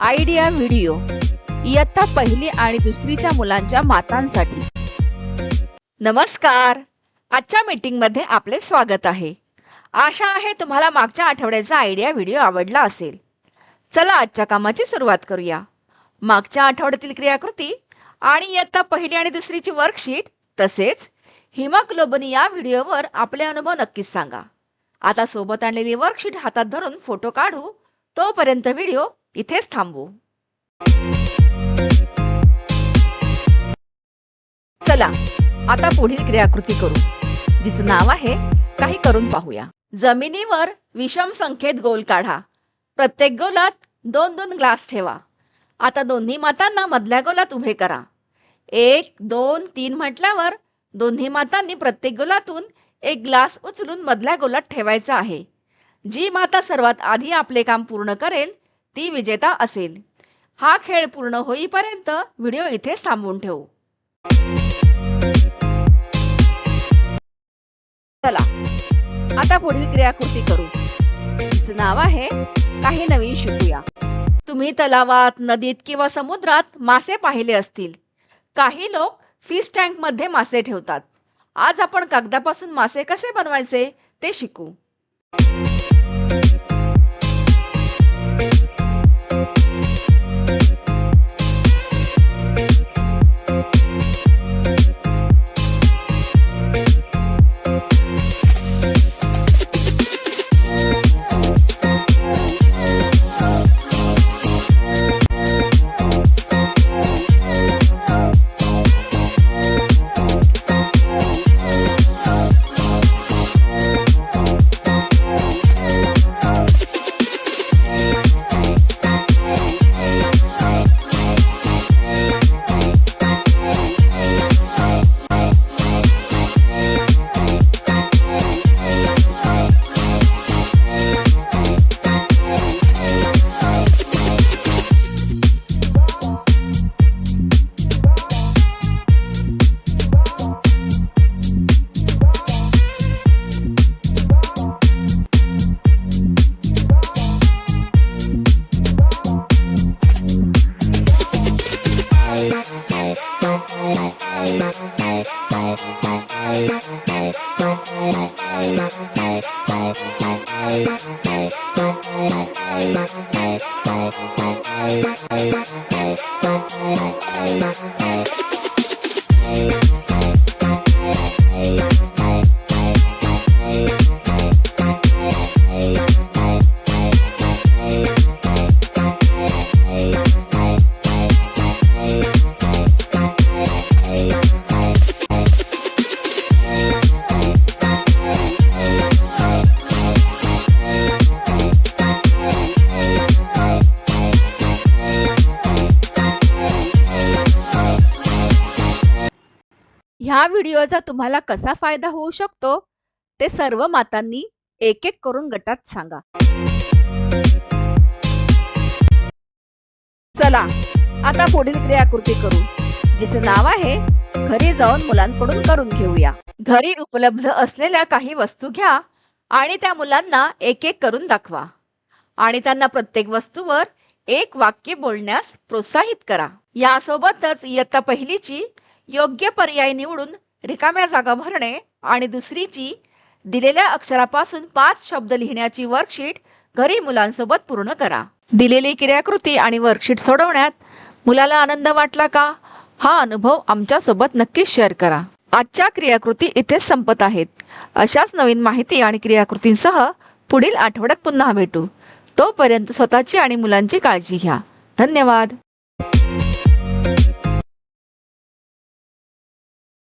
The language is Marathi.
Idea video. इयत्ता पहिली आणि दुसरीच्या मुलांच्या मातांसाठी. नमस्कार. आजच्या मीटिंगमध्ये आपले स्वागत आहे. आशा आहे तुम्हाला मागच्या आठवड्याचा आयडिया व्हिडिओ आवडला असेल. चला आजच्या कामाची सुरुवात करूया. मागच्या आठवड्यातील क्रियाकृती आणि इयत्ता पहिली आणि दुसरीची वर्कशीट तसेच हिमोग्लोबिन या व्हिडिओवर आपले अनुभव नक्कीच सांगा. आता सोबत आणलेली वर्कशीट हातात धरून फोटो काढू तोपर्यंत व्हिडिओ इथेच थांबू. चला आता पुढील क्रियाकृती करू जिचं नाव आहे काही करून पाहूया. जमिनीवर विषम संख्येत गोल काढा. प्रत्येक गोलात दोन दोन ग्लास ठेवा. आता दोन्ही मातांना मधल्या गोलात उभे करा. एक दोन तीन म्हटल्यावर दोन्ही मातांनी प्रत्येक गोलातून एक ग्लास उचलून मधल्या गोलात ठेवायचा आहे. जी माता सर्वात आधी आपले काम पूर्ण करेल ती विजेता असेल. हा खेळ पूर्ण होईपर्यंत व्हिडिओ इथे थांबवून ठेवू. चला आता पुढील क्रियाकृती करू. तिचं नाव आहे काही नवीन शिकूया. तुम्ही तलावात नदीत किंवा समुद्रात मासे पाहिले असतील. काही लोक फिश टँकमध्ये मासे ठेवतात. आज आपण कागदापासून मासे कसे बनवायचे ते शिकू. Bye. ह्या व्हिडिओचा तुम्हाला कसा फायदा होऊ शकतो ते सर्व मातांनी एक एक करून गटात सांगा. चला आता पुढील क्रियाकृती करू जिचं नाव आहे घरी जाऊन मुलांकडून करून घेऊया. घरी उपलब्ध असलेल्या काही वस्तू घ्या आणि त्या मुलांना एक एक करून दाखवा. आणि त्यांना प्रत्येक वस्तूवर एक वाक्य बोलण्यास प्रोत्साहित करा. यासोबतच इयत्ता पहिलीची योग्य पर्याय निवडून रिकाम्या जागा भरणे आणि दुसरीची दिलेल्या अक्षरापासून पाच शब्द लिहिण्याची वर्कशीट घरी मुलांसोबत पूर्ण करा. दिलेली क्रियाकृती आणि वर्कशीट सोडवण्यात मुलाला आनंद वाटला का? हा अनुभव आमच्यासोबत नक्कीच शेअर करा. आजच्या क्रियाकृती इथेच संपत आहेत. अशाच नवीन माहिती आणि क्रियाकृतींसह पुढील आठवड्यात पुन्हा भेटू. तोपर्यंत स्वतःची आणि मुलांची काळजी घ्या. धन्यवाद.